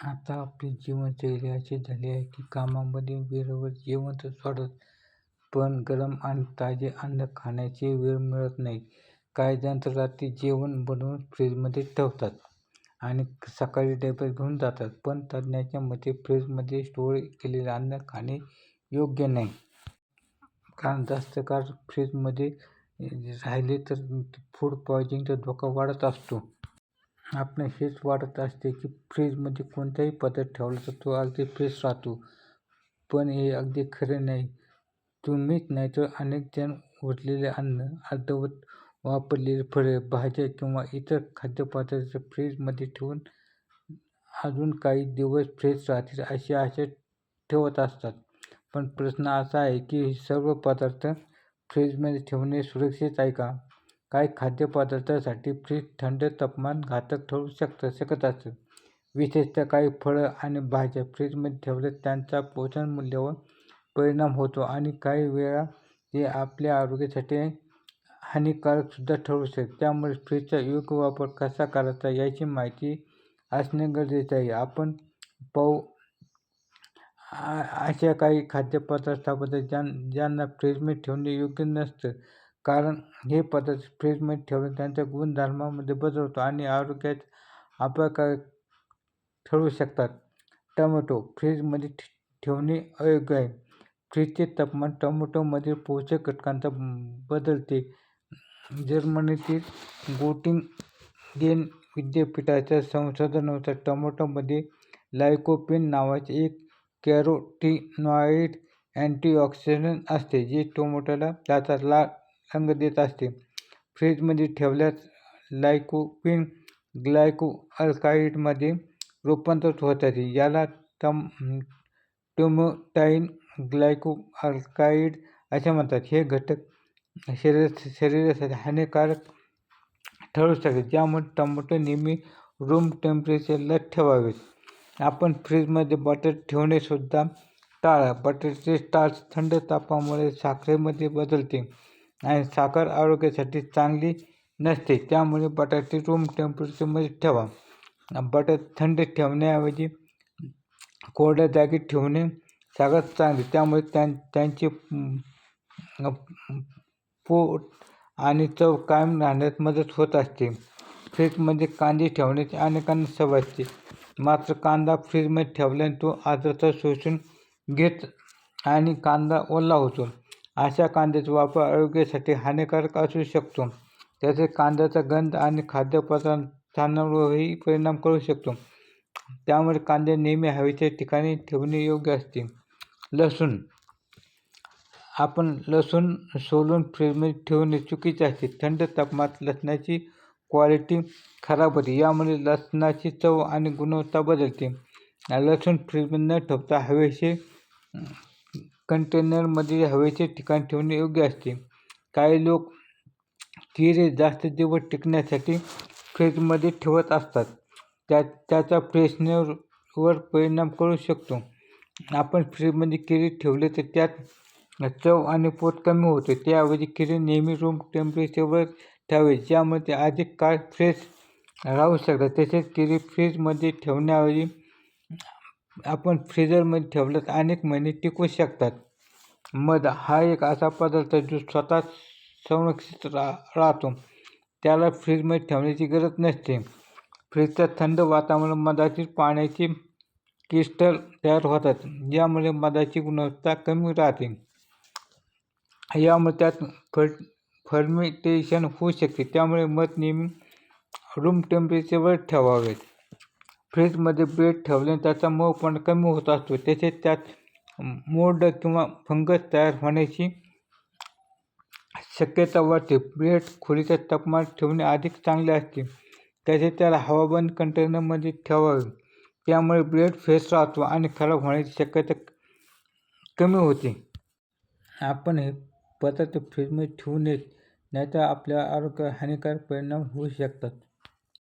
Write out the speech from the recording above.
आता आपली जीवनशैली अशी झाली आहे की कामामध्ये वेळेवर जेवण तर सोडाच पण गरम आणि ताजे अन्न खाण्याची वेळ मिळत नाही. काही जण तर रात्री जेवण बनवून फ्रीजमध्ये ठेवतात आणि सकाळी डब्यात घेऊन जातात पण तज्ज्ञांच्या मते फ्रीजमध्ये स्टोअर केलेले अन्न खाणे योग्य नाही. कारण जास्त काळ फ्रीजमध्ये राहिले तर फूड पॉइजिंगचा धोका वाढत असतो. आपण हेच वाटत असते की फ्रीजमध्ये कोणताही पदार्थ ठेवला तर तो अगदी फ्रेश राहतो. पण हे अगदी खरे नाही. तुम्हीच नाही तर अनेक जण उरलेले अन्न अर्धवट वापरलेली फळे भाज्या किंवा इतर खाद्यपदार्थ फ्रीजमध्ये ठेवून अजून काही दिवस फ्रेश राहतील अशी आशा ठेवत असतात. पण प्रश्न असा आहे की हे सर्व पदार्थ फ्रीजमध्ये ठेवणे सुरक्षित आहे का? काही खाद्यपदार्थांसाठी फ्रीज थंड तापमान घातक ठरू शकतं शकत असतं विशेषतः काही फळं आणि भाज्या फ्रीजमध्ये ठेवल्यास त्यांचा पोषण मूल्यावर परिणाम होतो आणि काही वेळा ते आपल्या आरोग्यासाठी हानिकारकसुद्धा ठरू शकते. त्यामुळे फ्रीजचा योग्य वापर कसा करायचा याची माहिती असणे गरजेचे आहे. आपण पाहू अशा काही खाद्यपदार्थाबद्दल ज्यां ज्यांना फ्रीजमध्ये ठेवणे योग्य नसतं कारण हे पदार्थ फ्रीजमध्ये ठेवून त्यांच्या गुणधर्मामध्ये बदल होतो आणि आरोग्यात अपायकारक ठरू शकतात. टोमॅटो फ्रीजमध्ये ठेवणे अयोग्य आहे. फ्रीजचे तापमान टोमॅटोमधील पोषक घटकांचा बदलते. जर्मनीतील गोटिंग गेन विद्यापीठाच्या संशोधनानुसार टोमॅटोमध्ये लायकोपीन नावाचे एक कॅरोटीनॉइड अँटीऑक्सिडंट असते जे टोमॅटोला त्याचा लाल रंग देत असते. फ्रीजमध्ये ठेवल्यास लायकोपीन ग्लायकोअल्काइडमध्ये रूपांतरित होतात याला टम टोमोटाइन ग्लायकोअल्काईड असे म्हणतात. हे घटक शरीर शरीरासाठी हानिकारक ठरू शकते. ज्यामुळे टमाटो नेहमी रूम टेम्परेचरला ठेवावेत. आपण फ्रीजमध्ये बटर ठेवणेसुद्धा टाळा. बटरचे स्टार्च थंड तापामुळे साखरेमध्ये बदलते. आणि साखर आरोग्यासाठी चांगली नसते. त्यामुळे बटाटे रूम टेम्परेचरमध्ये ठेवा. बटाटे थंड ठेवण्याऐवजी कोरड्या जागी ठेवणे सगळ्यात चांगले. त्यामुळे त्यां त्यांचे पोट आणि चव कायम राहण्यास मदत होत असते. फ्रीजमध्ये कांदे ठेवण्याची अनेकांना सवय असते. मात्र कांदा फ्रीजमध्ये ठेवल्याने तो आर्द्रता शोषून घेत आणि कांदा ओला होतो. अशा कांद्याचा वापर आरोग्यासाठी हानिकारक असू शकतो. त्याचे कांद्याचा गंध आणि खाद्यपदार्थांवरही परिणाम करू शकतो. त्यामुळे कांदे नेहमी हवेच्या ठिकाणी ठेवणे योग्य असते. लसूण. आपण लसूण सोलून फ्रीजमध्ये ठेवणे चुकीचे असते. थंड तापमानात लसणाची क्वालिटी खराब होते. यामुळे लसणाची चव आणि गुणवत्ता बदलते. लसूण फ्रीजमध्ये न ठेवता हवेशी कंटेनरमध्ये हवेचे ठिकाण ठेवणे योग्य असते. काही लोक किरे जास्त दिवस टिकण्यासाठी फ्रीजमध्ये ठेवत असतात. त्या त्याचा फ्रेशनरवर परिणाम करू शकतो. आपण फ्रीजमध्ये केळी ठेवले तर त्यात चव आणि पोत कमी होते. त्याऐवजी केळी नेहमी रूम टेम्परेचरवर ठेवावे ज्यामध्ये अधिक काळ फ्रेश राहू शकतात. तसेच केळी फ्रीजमध्ये ठेवण्याऐवजी आपण फ्रीजरमध्ये ठेवल्यास अनेक महिने टिकू शकतात. मध हा एक असा पदार्थ जो स्वतः संरक्षित रा राहतो. त्याला फ्रीजमध्ये ठेवण्याची गरज नसते. फ्रीजच्या थंड वातावरण मधाची पाण्याची क्रिस्टल तयार होतात ज्यामुळे मधाची गुणवत्ता कमी राहते. यामुळे त्यात फर फर्मिटेशन होऊ शकते. त्यामुळे मध नेहमी रूम टेम्परेचरवर ठेवावेत. फ्रीजमध्ये ब्रेड ठेवल्याने त्याचा मऊपणा कमी होत असतो. तसेच त्यात मोल्ड किंवा फंगस तयार होण्याची शक्यता वाढते. ब्रेड खोलीच्या तापमानात ठेवणे अधिक चांगले असते. तसेच त्याला हवाबंद कंटेनरमध्ये ठेवावे. त्यामुळे ब्रेड फ्रेश राहतो आणि खराब होण्याची शक्यता कमी होते. आपण हे पदार्थ फ्रीजमध्ये ठेवू नयेत नाहीतर आपल्या आरोग्यावर हानिकारक परिणाम होऊ शकतात.